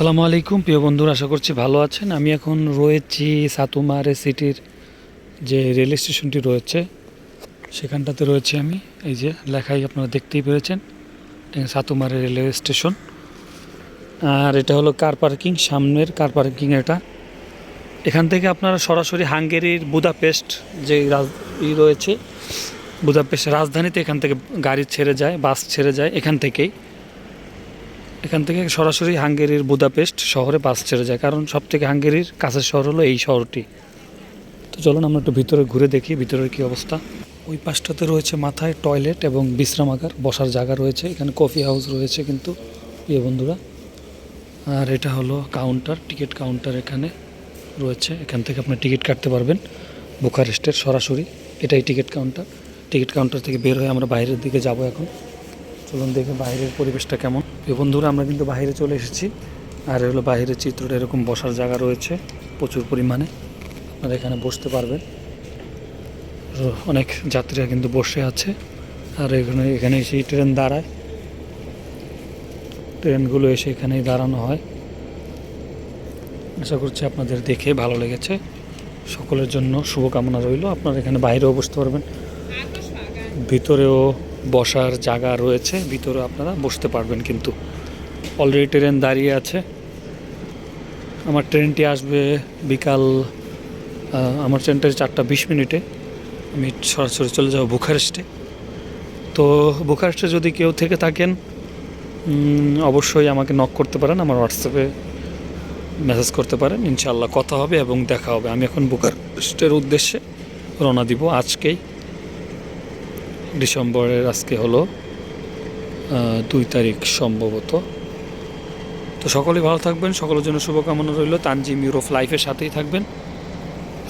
আসসালামু আলাইকুম, প্রিয় বন্ধুরা, আশা করছি ভালো আছেন। আমি এখন রয়েছি সাতুমারে সিটির যে রেল স্টেশনটি রয়েছে, সেখানটাতে রয়েছে আমি। এই যে লেখাই আপনারা দেখতেই পেরেছেন সাতুমারে রেলওয়ে স্টেশন। আর এটা হলো কার পার্কিং, সামনের কার পার্কিং এটা। এখান থেকে আপনারা সরাসরি হাঙ্গেরির বুদাপেস্ট যে রাজ রয়েছে বুদাপেস্ট রাজধানীতে এখান থেকে গাড়ি ছেড়ে যায়, বাস ছেড়ে যায়, এখান থেকেই। এখান থেকে সরাসরি হাঙ্গেরির বুদাপেস্ট শহরে বাস ছেড়ে যায়। কারণ সব থেকে হাঙ্গেরির কাছের শহর হলো এই শহরটি। তো চলুন আমরা একটু ভিতরে ঘুরে দেখি, ভিতরের কি অবস্থা। ওই পাশটাতে রয়েছে মাথায় টয়লেট এবং বিশ্রামাগার, বসার জায়গা রয়েছে। এখানে কফি হাউস রয়েছে কিন্তু, প্রিয় বন্ধুরা। আর এটা হলো কাউন্টার, টিকিট কাউন্টার এখানে রয়েছে। এখান থেকে আপনি টিকিট কাটতে পারবেন বুখারেস্টের সরাসরি। এটাই টিকিট কাউন্টার। টিকিট কাউন্টার থেকে বের হয়ে আমরা বাইরের দিকে যাব এখন। চলুন দেখে বাইরের পরিবেশটা কেমন। প্রিয় বন্ধুরা, আমরা কিন্তু বাইরে চলে এসেছি। আর হলো বাইরের চিত্রটা এরকম বসার জায়গা রয়েছে প্রচুর পরিমাণে। আপনারা এখানে বসতে পারবেন। অনেক যাত্রীরা কিন্তু বসে আছে। আর এখানে এখানে এসে ট্রেন দাঁড়ায়। ট্রেনগুলো এসে এখানেই দাঁড়ানো হয়। আশা করছি আপনাদের দেখে ভালো লেগেছে। সকলের জন্য শুভকামনা রইল। আপনারা এখানে বাইরেও বসতে পারবেন। ভিতরেও বসার জায়গা রয়েছে, ভিতরে আপনারা বসতে পারবেন কিন্তু। অলরেডি ট্রেন দাঁড়িয়ে আছে। আমার ট্রেনটি আসবে বিকাল আমার ট্রেনটা চারটা বিশ মিনিটে। আমি সরাসরি চলে যাব বুখারেস্টে। তো বুখারেস্টে যদি কেউ থেকে থাকেন অবশ্যই আমাকে নক করতে পারেন, আমার হোয়াটসঅ্যাপে মেসেজ করতে পারেন। ইনশাল্লাহ কথা হবে এবং দেখা হবে। আমি এখন বুখারেস্টের উদ্দেশ্যে রওনা দিব আজকেই। ডিসেম্বরের আজকে হলো দুই তারিখ সম্ভবত। তো সকলেই ভালো থাকবেন, সকলের জন্য শুভকামনা রইল। তানজিম ইউরোপ লাইফের সাথেই থাকবেন।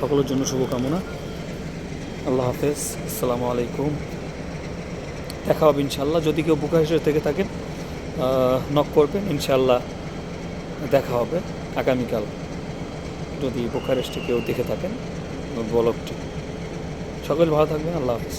সকলের জন্য শুভকামনা। আল্লাহ হাফেজ, আসসালামু আলাইকুম। দেখা হবে ইনশাল্লাহ যদি কেউ বুকারেস্টের থেকে থাকেন নক করবেন ইনশাল্লাহ দেখা হবে আগামীকাল। যদি বুকারেস্টে কেউ দেখে থাকেন, ব্লগটি। সকলে ভালো থাকবেন, আল্লাহ হাফেজ।